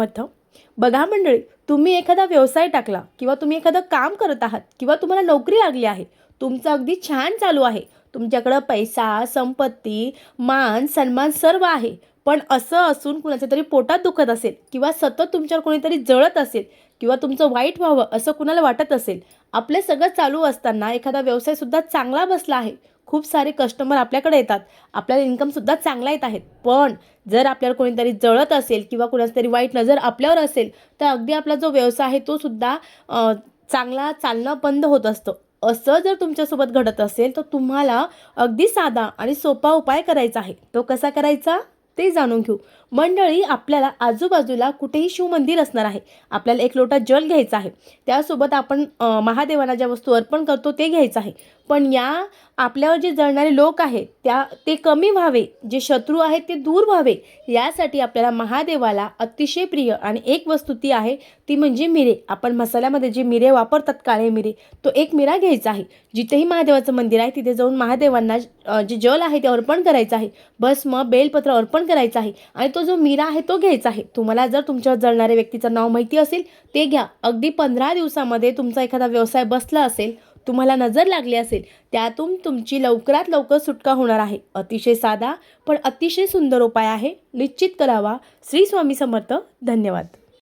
मत. बघा मंडळी तुम्ही एखादा व्यवसाय टाकला किंवा तुम्ही एखादं काम करत आहात किंवा तुम्हाला नोकरी लागली आहे तुमचं अगदी छान चालू आहे. तुमच्याकडं पैसा संपत्ती मान सन्मान सर्व आहे. पण असं असून कुणाच्या तरी पोटात दुखत असेल किंवा सतत तुमच्यावर कोणीतरी जळत असेल किंवा तुमचं वाईट व्हावं असं कुणाला वाटत असेल आपलं सगळं चालू असताना एखादा व्यवसायसुद्धा चांगला बसला आहे. खूप सारे कस्टमर आपल्याकडे येतात. आपल्याला इन्कमसुद्धा चांगला येत आहेत पण जर आपल्याला कोणीतरी जळत असेल किंवा कुणाची तरी वाईट नजर आपल्यावर असेल तर अगदी आपला जो व्यवसाय आहे तो सुद्धा चांगला चालणं बंद होत असतं. असं जर तुमच्यासोबत घडत असेल तर तुम्हाला अगदी साधा आणि सोपा उपाय करायचा आहे. तो कसा करायचा? ते जाणून घेऊ. मंडळी आपल्याला आजूबाजूला कुठेही शिवमंदिर असणार आहे आपल्याला एक लोटा जल घ्यायचा आहे. त्यासोबत आपण महादेवाला ज्या वस्तू अर्पण करतो ते घ्यायचं आहे. पण या आपल्यावर जे जळणारे लोक आहेत त्या ते कमी व्हावे जे शत्रू आहेत ते दूर व्हावे यासाठी आपल्याला महादेवाला अतिशय प्रिय आणि एक वस्तू ती आहे ती म्हणजे मिरे. आपण मसाल्यामध्ये जे मिरे वापरतात काळे मिरे तो एक मिरा घ्यायचा आहे. जिथेही महादेवाचं मंदिर आहे तिथे जाऊन महादेवांना जे जल आहे ते अर्पण करायचं आहे. भस्म बेलपत्र अर्पण करायचा आहे आणि तो जो मिरा आहे तो घ्यायचा आहे. तुम्हाला जर तुमच्यावर जळणाऱ्या व्यक्तीचं नाव माहिती असेल ते घ्या. अगदी पंधरा दिवसामध्ये तुमचा एखादा व्यवसाय बसला असेल तुम्हाला नजर लागली असेल त्यातून तुमची लवकरात लवकर सुटका होणार आहे. अतिशय साधा पण अतिशय सुंदर उपाय आहे. निश्चित करावा. श्री स्वामी समर्थ. धन्यवाद.